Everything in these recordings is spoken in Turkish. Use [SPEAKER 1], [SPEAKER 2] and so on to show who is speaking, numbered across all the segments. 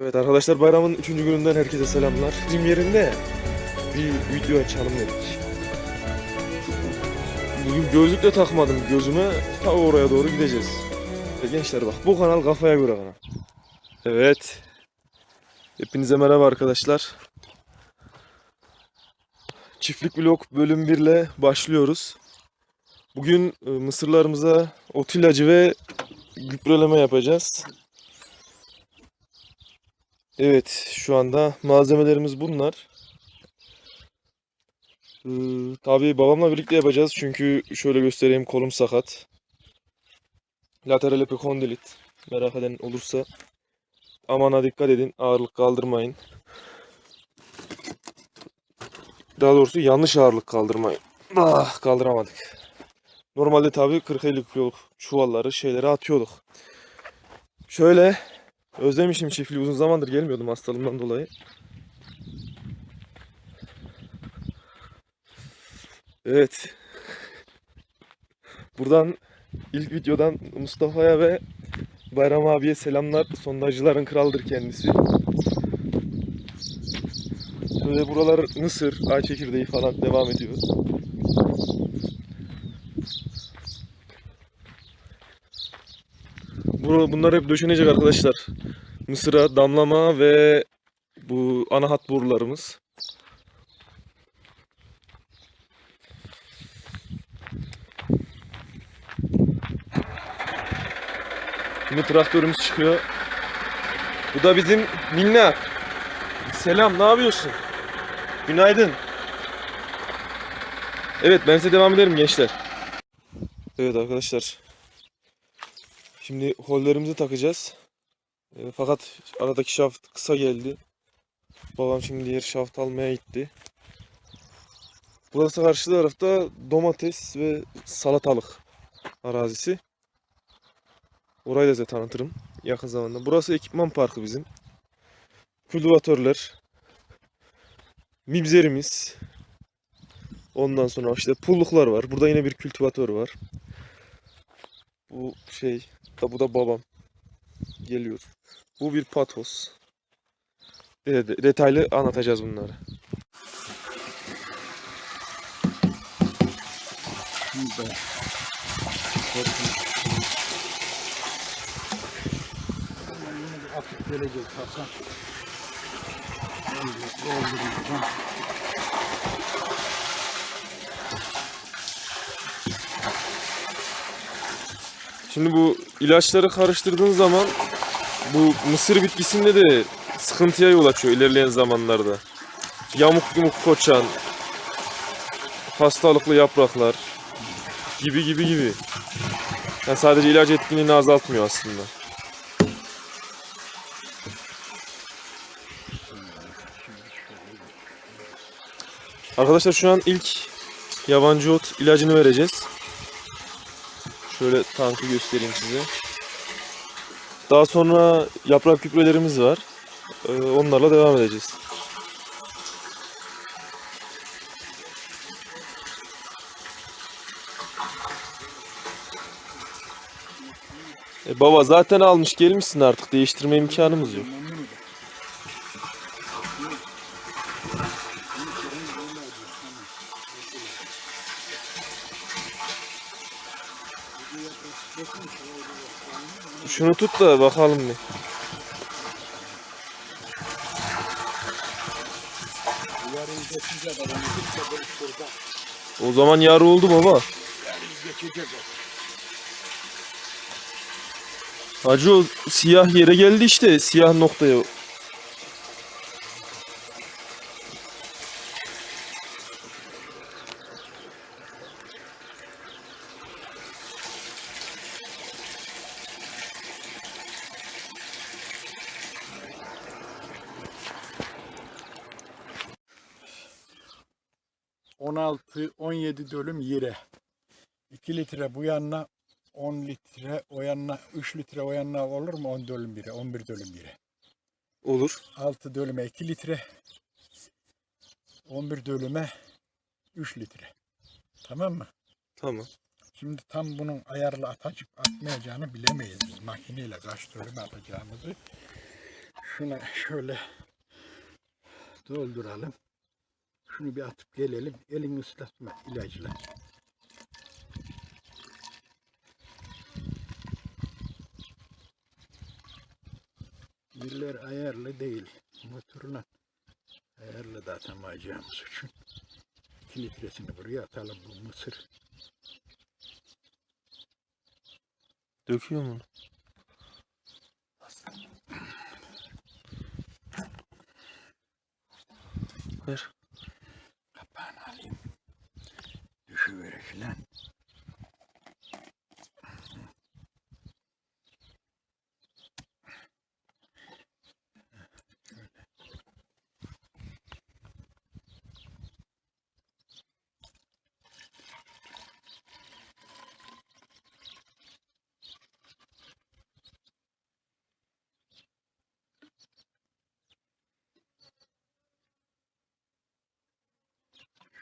[SPEAKER 1] Evet arkadaşlar bayramın 3. gününden herkese selamlar. Bizim yerinde bir video açalım dedik. Bugün gözlük de takmadım gözüme. Ta oraya doğru gideceğiz. Ve gençler bak bu kanal kafaya göre kanal. Evet. Hepinize merhaba arkadaşlar. Çiftlik vlog bölüm 1 ile başlıyoruz. Bugün e, mısırlarımıza ot ilacı ve gübreleme yapacağız. Evet, şu anda malzemelerimiz bunlar. Ee, tabii babamla birlikte yapacağız çünkü şöyle göstereyim kolum sakat. Lateral epikondilit. Merak eden olursa amana dikkat edin, ağırlık kaldırmayın. Daha doğrusu yanlış ağırlık kaldırmayın. Ah, kaldıramadık. Normalde tabii 40-50 kiloluk çuvalları şeyleri atıyorduk. Şöyle Özlemişim çiftliği uzun zamandır gelmiyordum hastalığımdan dolayı. Evet. Buradan ilk videodan Mustafa'ya ve Bayram abiye selamlar. Sondajcıların kralıdır kendisi. Böyle buralar mısır, ay çekirdeği falan devam ediyor. Bu- Bunlar hep döşenecek arkadaşlar. Mısıra damlama ve bu ana hat borularımız. Şimdi traktörümüz çıkıyor. Bu da bizim minnak. Selam, ne yapıyorsun? Günaydın. Evet, ben size devam ederim gençler. Evet arkadaşlar. Şimdi hollerimizi takacağız. E, fakat aradaki şaft kısa geldi. Babam şimdi diğer şaft almaya gitti. Burası karşı tarafta domates ve salatalık arazisi. Orayı da size tanıtırım yakın zamanda. Burası ekipman parkı bizim. Kültivatörler. Mibzerimiz. Ondan sonra işte pulluklar var. Burada yine bir kültivatör var. Bu şey, da bu da babam. Geliyor. Bu bir patos. Detaylı anlatacağız bunları.
[SPEAKER 2] Atıp gelecek Hasan. Dolduracağım.
[SPEAKER 1] Şimdi bu ilaçları karıştırdığın zaman bu mısır bitkisinde de sıkıntıya yol açıyor ilerleyen zamanlarda. Yamuk yumuk koçan, hastalıklı yapraklar gibi gibi gibi. Yani sadece ilaç etkinliğini azaltmıyor aslında. Arkadaşlar şu an ilk yabancı ot ilacını vereceğiz. Şöyle tankı göstereyim size. Daha sonra yaprak gübrelerimiz var. Ee, Onlarla devam edeceğiz. E baba zaten almış gelmişsin artık değiştirme imkanımız yok. Şunu tut da bakalım bir. O zaman yarı oldu baba. Hacı o siyah yere geldi işte siyah noktaya.
[SPEAKER 2] On altı, on yedi dönüm yere. 2 litre bu yanına 10 litre o yanına 3 litre o yanına olur mu 10 dönüm bire 11 dönüm bire.
[SPEAKER 1] Olur.
[SPEAKER 2] 6 dönüme 2 litre 11 dönüme 3 litre. Tamam mı?
[SPEAKER 1] Tamam.
[SPEAKER 2] Şimdi tam bunun ayarlı atacıp atmayacağını bilemeyiz biz makineyle kaç dönüm atacağımızı. Şuna şöyle dolduralım. Şunu bir atıp gelelim. Elini ıslatma ilacla. Yerler ayarlı değil. Motorla ayarlı da atamayacağımız için. 2 litresini buraya atalım bu mısır.
[SPEAKER 1] Döküyor mu? Ver.
[SPEAKER 2] Filan.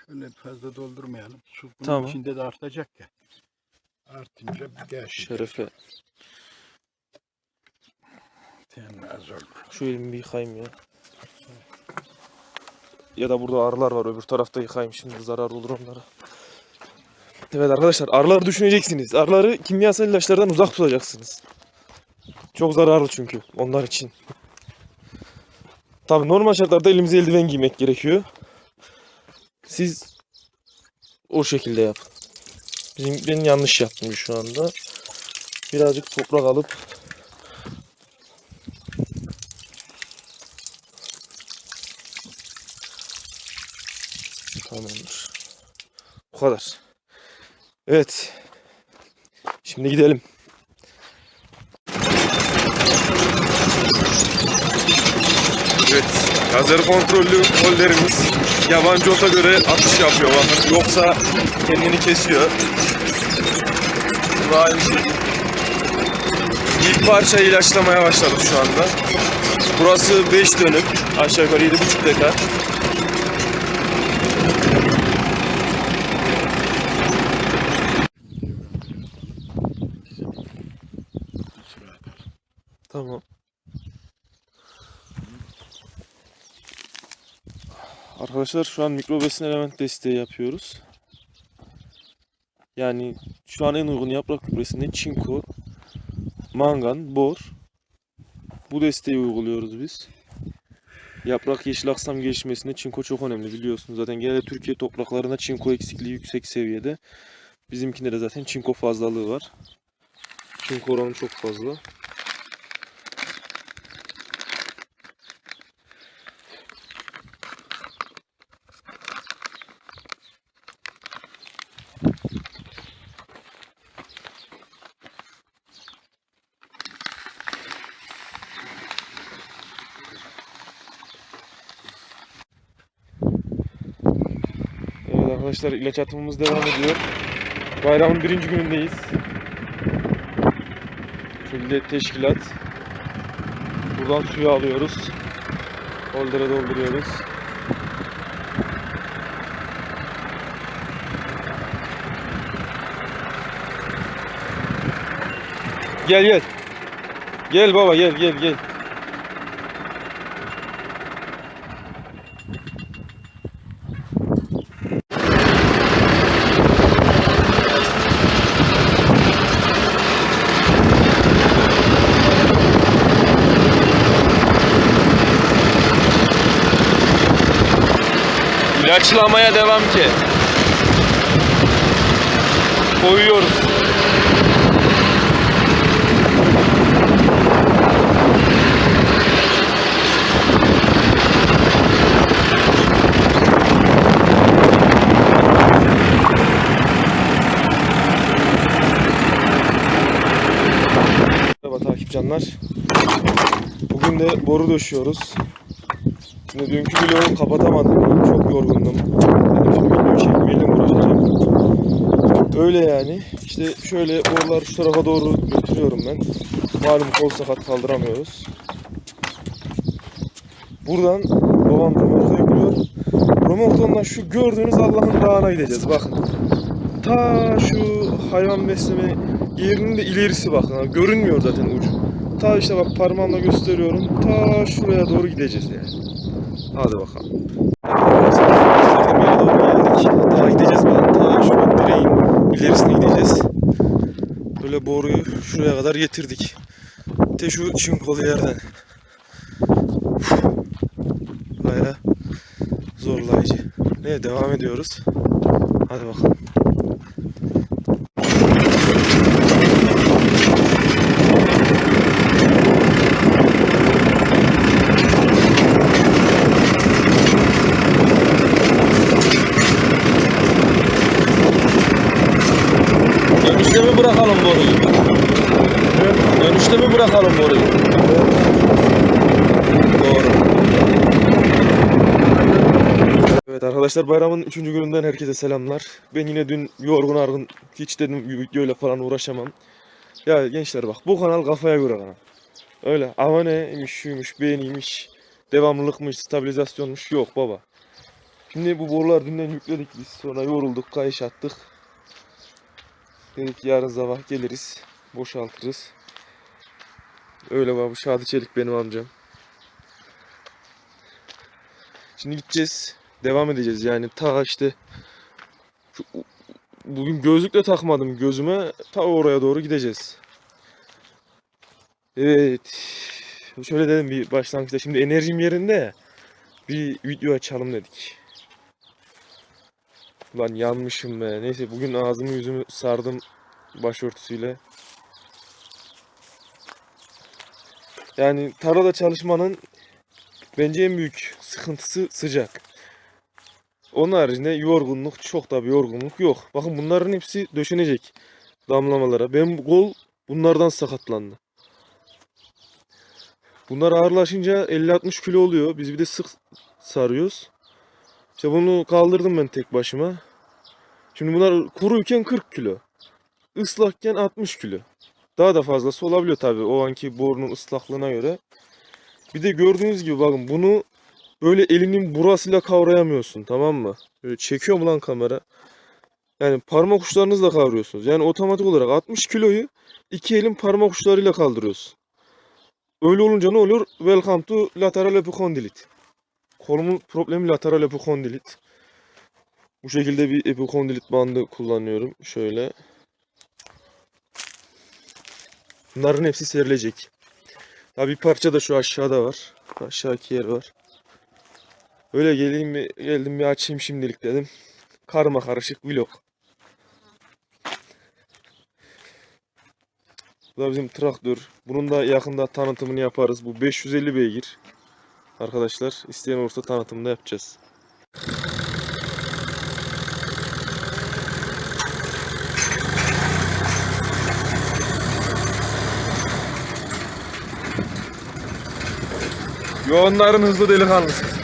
[SPEAKER 2] Şöyle fazla doldurmayalım. Su bunun
[SPEAKER 1] Tamam.
[SPEAKER 2] içinde de artacak ya. Artınca bir gel
[SPEAKER 1] Şerefe.
[SPEAKER 2] Senin az olur.
[SPEAKER 1] Şu elimi bir yıkayayım ya. Ya da burada arılar var öbür tarafta yıkayayım şimdi zarar olur onlara. Evet arkadaşlar arıları düşüneceksiniz. Arıları kimyasal ilaçlardan uzak tutacaksınız. Çok zararlı çünkü onlar için. Tabi normal şartlarda elimize eldiven giymek gerekiyor. Siz o şekilde yapın. Bizim, ben yanlış yaptım şu anda. Birazcık toprak alıp Tamamdır. Bu kadar. Evet. Şimdi gidelim. Evet. Lazer kontrollü kollerimiz yabancı ota göre atış yapıyor bakın. Yoksa kendini kesiyor. Bu da aynı şey. İlk parçayı ilaçlamaya başladık şu anda. Burası 5 dönüm. Aşağı yukarı 7,5 dekar.
[SPEAKER 2] Şuraya atalım.
[SPEAKER 1] Tamam. Arkadaşlar şu an mikrobesin element desteği yapıyoruz. Yani şu an en uygun yaprak gübresinde çinko, mangan, bor. Bu desteği uyguluyoruz biz. Yaprak yeşil aksam gelişmesinde çinko çok önemli biliyorsunuz. Zaten genelde Türkiye topraklarında çinko eksikliği yüksek seviyede. Bizimkinde de zaten çinko fazlalığı var. Çinko oranı çok fazla. Evet arkadaşlar ilaç atımımız devam ediyor. Bayramın birinci günündeyiz. Şöyle teşkilat. Buradan suyu alıyoruz. Holdere dolduruyoruz. Gel gel. Gel baba gel gel gel. İlaçlamaya devam ki. Koyuyoruz. Merhaba takipcanlar. Bugün de boru döşüyoruz. Şimdi dünkü vlogu kapatamadım. Çok yorgundum. Dedim çekmeyelim uğraşacağım. Öyle yani. İşte şöyle boruları şu tarafa doğru götürüyorum ben. Malum kol sakat kaldıramıyoruz. Buradan babam romorka yüklüyor. Romorktandan şu gördüğünüz Allah'ın dağına gideceğiz. Bakın. Ta şu hayvan besleme yerinin de ilerisi bakın. Görünmüyor zaten ucu. ta işte bak parmağımla gösteriyorum. Ta şuraya doğru gideceğiz yani. Hadi bakalım. Daha gideceğiz ben. Ta şu direğin ilerisine gideceğiz. Böyle boruyu şuraya kadar getirdik. De şu çinkolu yerden. Baya zorlayıcı. Ne devam ediyoruz. Hadi bakalım. Dönüşte mi bırakalım boruyu? Dönüşte mi bırakalım boruyu? Evet arkadaşlar bayramın 3. gününden herkese selamlar. Ben yine dün yorgun argın hiç dedim videoyla falan uğraşamam. Ya gençler bak bu kanal kafaya göre kanal. Öyle aboneymiş, şuymuş, beğeniymiş, devamlılıkmış, stabilizasyonmuş yok baba. Şimdi bu borular dünden yükledik biz sonra yorulduk kayış attık. Dedik yarın sabah geliriz boşaltırız. Öyle baba Şadi Çelik benim amcam. Şimdi gideceğiz. Devam edeceğiz yani ta işte şu, bugün gözlükle takmadım gözüme ta oraya doğru gideceğiz. Evet. Şöyle dedim bir başlangıçta şimdi enerjim yerinde bir video açalım dedik. Ulan yanmışım be. Neyse bugün ağzımı yüzümü sardım başörtüsüyle. Yani tarlada çalışmanın bence en büyük sıkıntısı sıcak. Onun haricinde yorgunluk çok da bir yorgunluk yok. Bakın bunların hepsi döşenecek damlamalara. Benim kol bunlardan sakatlandı. Bunlar ağırlaşınca 50-60 kilo oluyor. Biz bir de sık sarıyoruz. İşte bunu kaldırdım ben tek başıma. Şimdi bunlar kuruyken 40 kilo. Islakken 60 kilo. Daha da fazlası olabiliyor tabii o anki borunun ıslaklığına göre. Bir de gördüğünüz gibi bakın bunu böyle elinin burasıyla kavrayamıyorsun tamam mı? Böyle çekiyor mu lan kamera? Yani parmak uçlarınızla kavruyorsunuz. Yani otomatik olarak 60 kiloyu iki elin parmak uçlarıyla kaldırıyorsun. Öyle olunca ne oluyor? Welcome to lateral epicondylit. Kolumun problemi lateral epicondylit. Bu şekilde bir epikondilit bandı kullanıyorum. Şöyle. Bunların hepsi serilecek. Ya bir parça da şu aşağıda var. Aşağıki yer var. Öyle geleyim bir, geldim bir açayım şimdilik dedim. Karma karışık vlog. Bu da bizim traktör. Bunun da yakında tanıtımını yaparız. Bu 550 beygir. Arkadaşlar isteyen olursa tanıtımını da yapacağız. Yoğunların hızlı delikanlısı.